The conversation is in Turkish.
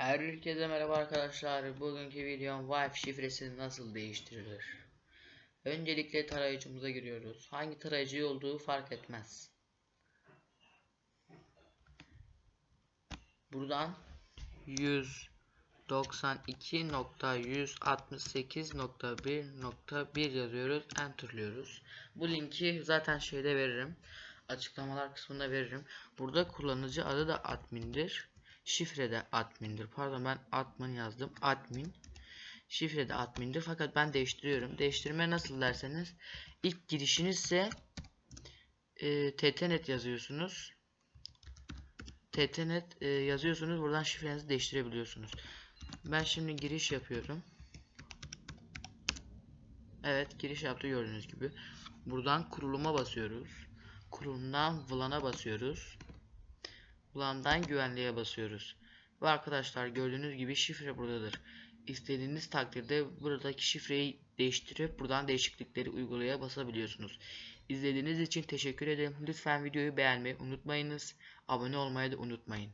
Herkese merhaba arkadaşlar. Bugünkü videom Wi-Fi şifresini nasıl değiştirilir? Öncelikle tarayıcımıza giriyoruz. Hangi tarayıcı olduğu fark etmez. Buradan 192.168.1.1 yazıyoruz. Enter'lıyoruz. Bu linki zaten şeyde veririm. Açıklamalar kısmında veririm. Burada kullanıcı adı da admin'dir. Şifre de admin'dir. Pardon ben admin yazdım. Admin. Şifre de admin'dir. Fakat ben değiştiriyorum. Değiştirme nasıl derseniz ilk girişinizse e, ttnet yazıyorsunuz. ttnet e, yazıyorsunuz. Buradan şifrenizi değiştirebiliyorsunuz. Ben şimdi giriş yapıyorum. Evet giriş yaptı gördüğünüz gibi. Buradan kuruluma basıyoruz. Kurulumdan VLAN'a basıyoruz. VLAN'dan güvenliğe basıyoruz. Ve arkadaşlar gördüğünüz gibi şifre buradadır. İstediğiniz takdirde buradaki şifreyi değiştirip buradan değişiklikleri uygulamaya basabiliyorsunuz. İzlediğiniz için teşekkür ederim. Lütfen videoyu beğenmeyi unutmayınız. Abone olmayı da unutmayın.